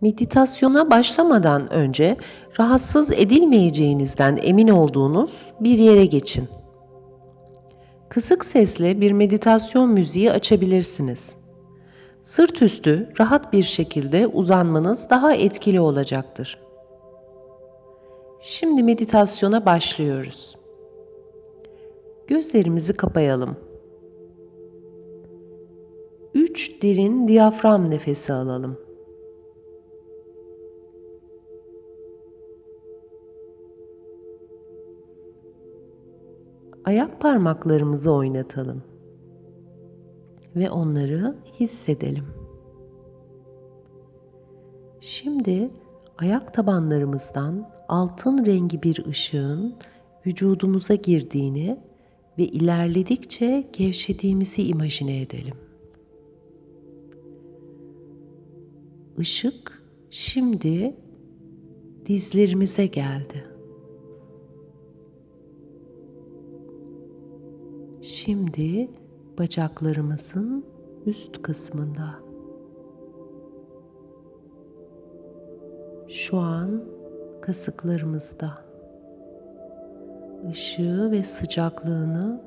Meditasyona başlamadan önce rahatsız edilmeyeceğinizden emin olduğunuz bir yere geçin. Kısık sesle bir meditasyon müziği açabilirsiniz. Sırt üstü rahat bir şekilde uzanmanız daha etkili olacaktır. Şimdi meditasyona başlıyoruz. Gözlerimizi kapayalım. 3 derin diyafram nefesi alalım. Ayak parmaklarımızı oynatalım ve onları hissedelim. Şimdi ayak tabanlarımızdan altın rengi bir ışığın vücudumuza girdiğini ve ilerledikçe gevşediğimizi imajine edelim. Işık şimdi dizlerimize geldi. Şimdi bacaklarımızın üst kısmında. Şu an kasıklarımızda. Işığı ve sıcaklığını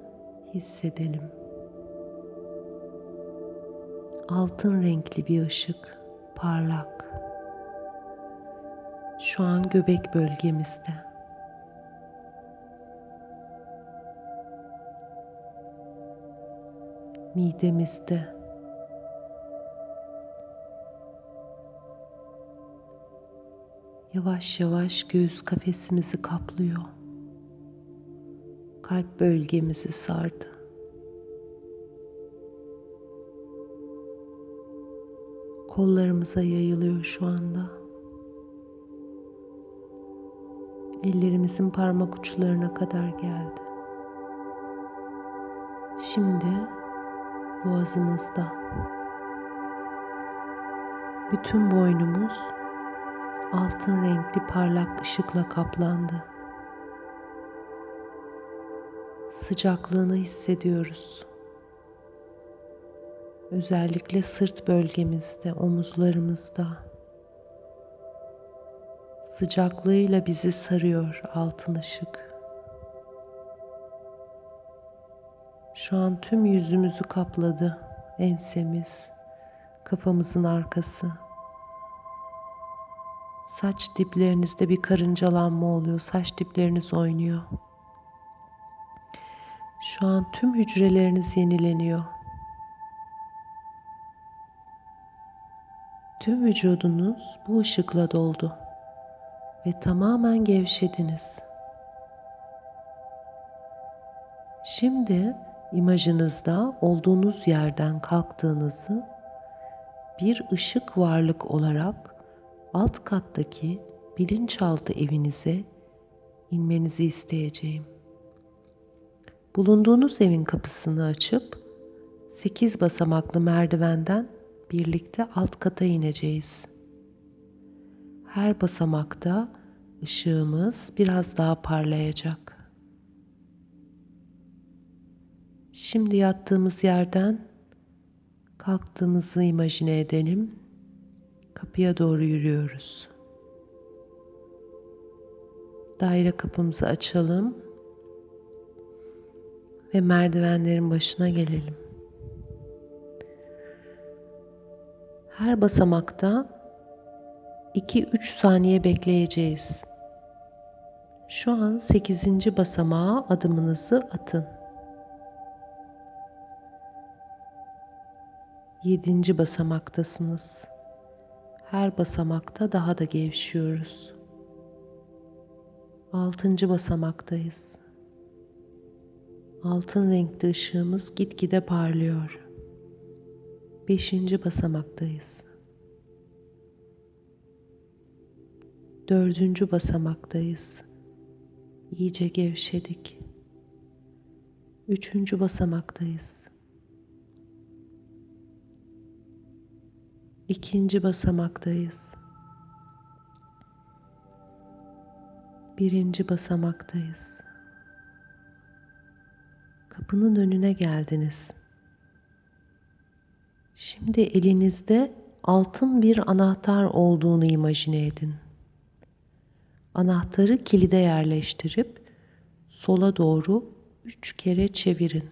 hissedelim. Altın renkli bir ışık, parlak. Şu an göbek bölgemizde. Midemizde. Yavaş yavaş göğüs kafesimizi kaplıyor. Kalp bölgemizi sardı. Kollarımıza yayılıyor şu anda. Ellerimizin parmak uçlarına kadar geldi. Şimdi boğazımızda. Bütün boynumuz altın renkli parlak ışıkla kaplandı. Sıcaklığını hissediyoruz. Özellikle sırt bölgemizde, omuzlarımızda. Sıcaklığıyla bizi sarıyor altın ışık. Şu an tüm yüzümüzü kapladı. Ensemiz, kafamızın arkası. Saç diplerinizde bir karıncalanma oluyor. Saç dipleriniz oynuyor. Şu an tüm hücreleriniz yenileniyor. Tüm vücudunuz bu ışıkla doldu ve tamamen gevşediniz. Şimdi imajınızda olduğunuz yerden kalktığınızı bir ışık varlık olarak alt kattaki bilinçaltı evinize inmenizi isteyeceğim. Bulunduğunuz evin kapısını açıp 8 basamaklı merdivenden birlikte alt kata ineceğiz. Her basamakta ışığımız biraz daha parlayacak. Şimdi yattığımız yerden kalktığımızı imajine edelim. Kapıya doğru yürüyoruz. Daire kapımızı açalım ve merdivenlerin başına gelelim. Her basamakta 2-3 saniye bekleyeceğiz. Şu an 8. basamağa adımınızı atın. Yedinci basamaktasınız. Her basamakta daha da gevşiyoruz. Altıncı basamaktayız. Altın renkli ışığımız gitgide parlıyor. Beşinci basamaktayız. Dördüncü basamaktayız. İyice gevşedik. Üçüncü basamaktayız. İkinci basamaktayız. Birinci basamaktayız. Kapının önüne geldiniz. Şimdi elinizde altın bir anahtar olduğunu imajine edin. Anahtarı kilide yerleştirip sola doğru üç kere çevirin.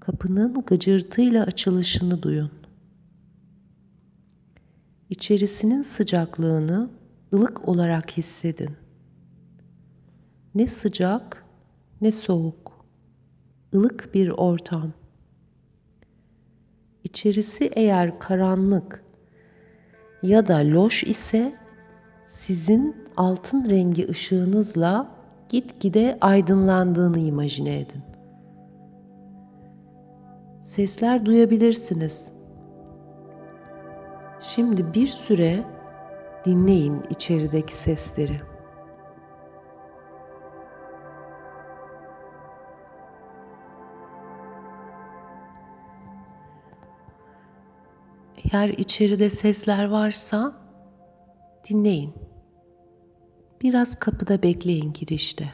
Kapının gıcırtıyla açılışını duyun. İçerisinin sıcaklığını ılık olarak hissedin. Ne sıcak ne soğuk. ılık bir ortam. İçerisi eğer karanlık ya da loş ise sizin altın rengi ışığınızla gitgide aydınlandığını imajine edin. Sesler duyabilirsiniz. Şimdi bir süre dinleyin içerideki sesleri. Eğer içeride sesler varsa dinleyin. Biraz kapıda bekleyin girişte.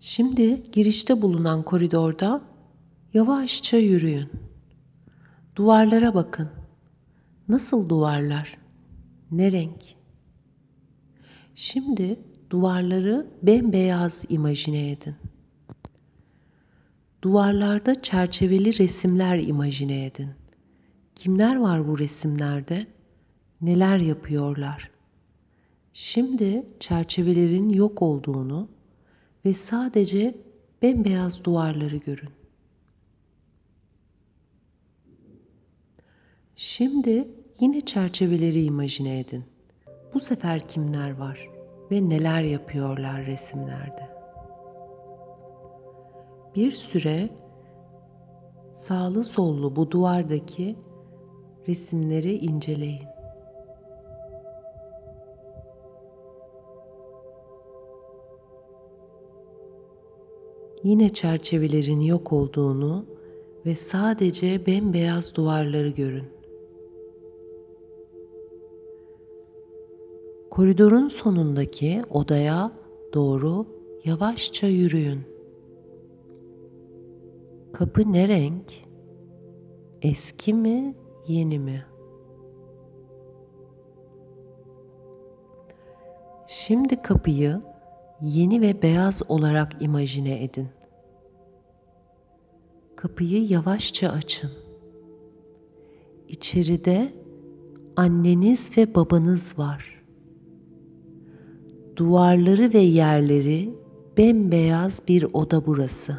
Şimdi girişte bulunan koridorda yavaşça yürüyün. Duvarlara bakın. Nasıl duvarlar? Ne renk? Şimdi duvarları bembeyaz imajine edin. Duvarlarda çerçeveli resimler imajine edin. Kimler var bu resimlerde? Neler yapıyorlar? Şimdi çerçevelerin yok olduğunu ve sadece bembeyaz duvarları görün. Şimdi yine çerçeveleri imajine edin. Bu sefer kimler var ve neler yapıyorlar resimlerde? Bir süre sağlı sollu bu duvardaki resimleri inceleyin. Yine çerçevelerin yok olduğunu ve sadece bembeyaz duvarları görün. Koridorun sonundaki odaya doğru yavaşça yürüyün. Kapı ne renk? Eski mi, yeni mi? Şimdi kapıyı yeni ve beyaz olarak imajine edin. Kapıyı yavaşça açın. İçeride anneniz ve babanız var. Duvarları ve yerleri bembeyaz bir oda burası.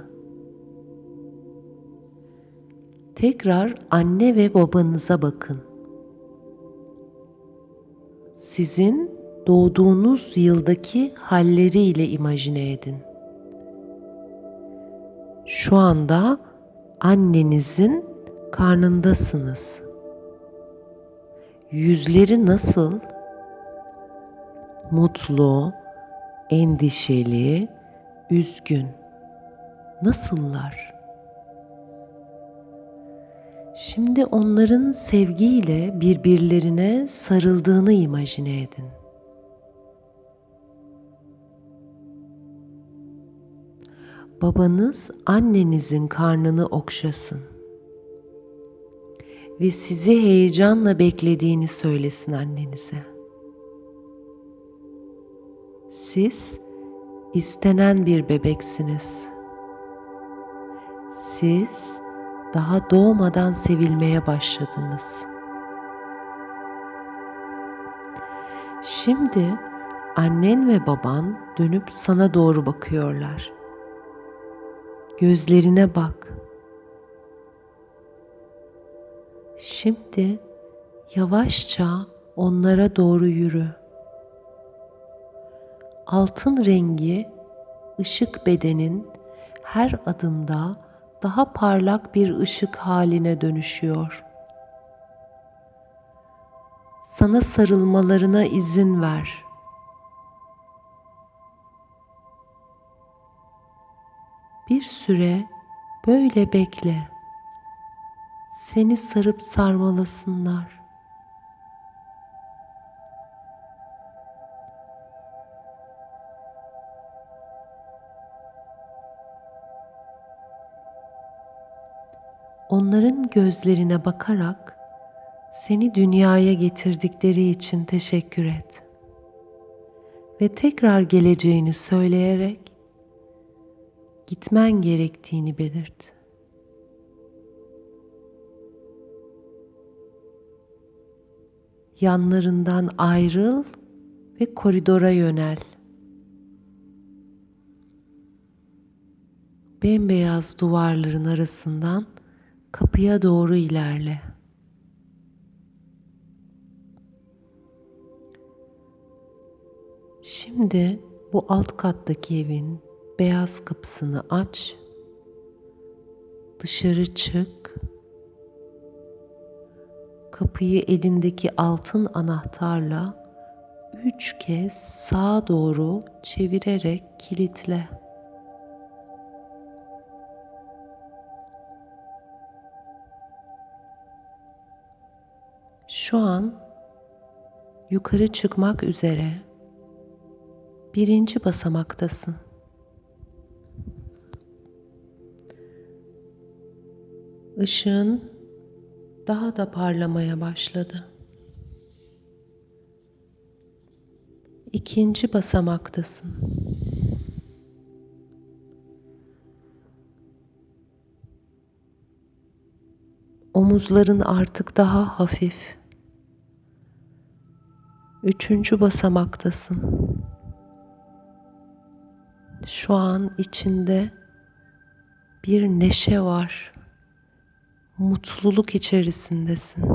Tekrar anne ve babanıza bakın. Sizin doğduğunuz yıldaki halleriyle imajine edin. Şu anda annenizin karnındasınız. Yüzleri nasıl? Mutlu, endişeli, üzgün. Nasıllar? Şimdi onların sevgiyle birbirlerine sarıldığını imajine edin. Babanız annenizin karnını okşasın ve sizi heyecanla beklediğini söylesin annenize. Siz istenen bir bebeksiniz. Siz daha doğmadan sevilmeye başladınız. Şimdi annen ve baban dönüp sana doğru bakıyorlar. Gözlerine bak. Şimdi yavaşça onlara doğru yürü. Altın rengi ışık bedenin her adımda daha parlak bir ışık haline dönüşüyor. Sana sarılmalarına izin ver. Bir süre böyle bekle. Seni sarıp sarmalasınlar. Onların gözlerine bakarak seni dünyaya getirdikleri için teşekkür et. Ve tekrar geleceğini söyleyerek gitmen gerektiğini belirt. Yanlarından ayrıl ve koridora yönel. Bembeyaz duvarların arasından kapıya doğru ilerle. Şimdi bu alt kattaki evin beyaz kapısını aç. Dışarı çık. Kapıyı elindeki altın anahtarla üç kez sağa doğru çevirerek kilitle. Şu an yukarı çıkmak üzere birinci basamaktasın. Işığın daha da parlamaya başladı. İkinci basamaktasın. Omuzların artık daha hafif. Üçüncü basamaktasın. Şu an içinde bir neşe var. Mutluluk içerisindesin.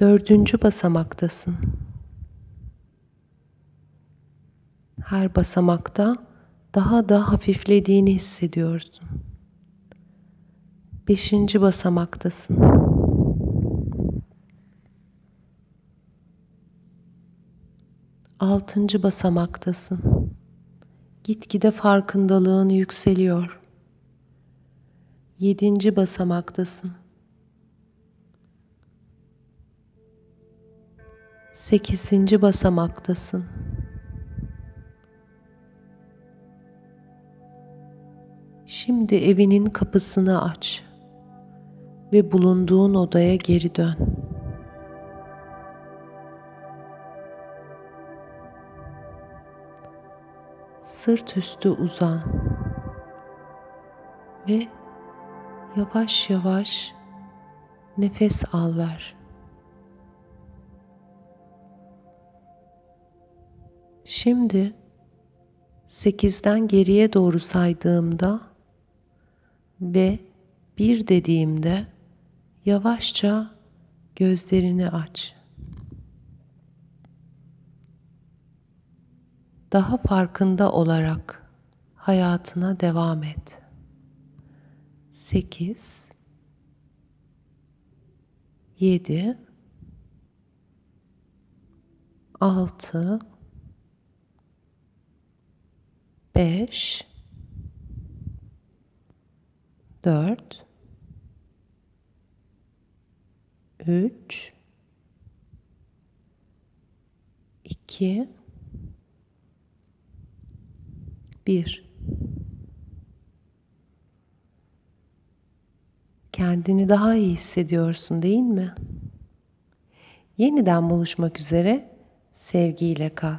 Dördüncü basamaktasın. Her basamakta daha da hafiflediğini hissediyorsun. Beşinci basamaktasın. Altıncı basamaktasın. Gitgide farkındalığın yükseliyor. Yedinci basamaktasın. Sekizinci basamaktasın. Şimdi evinin kapısını aç ve bulunduğun odaya geri dön. Sırt üstü uzan ve yavaş yavaş nefes al ver. Şimdi sekizden geriye doğru saydığımda ve bir dediğimde yavaşça gözlerini aç. Daha farkında olarak hayatına devam et. 8 7 6 5 4 3 2 1 Kendini daha iyi hissediyorsun değil mi? Yeniden buluşmak üzere sevgiyle kal.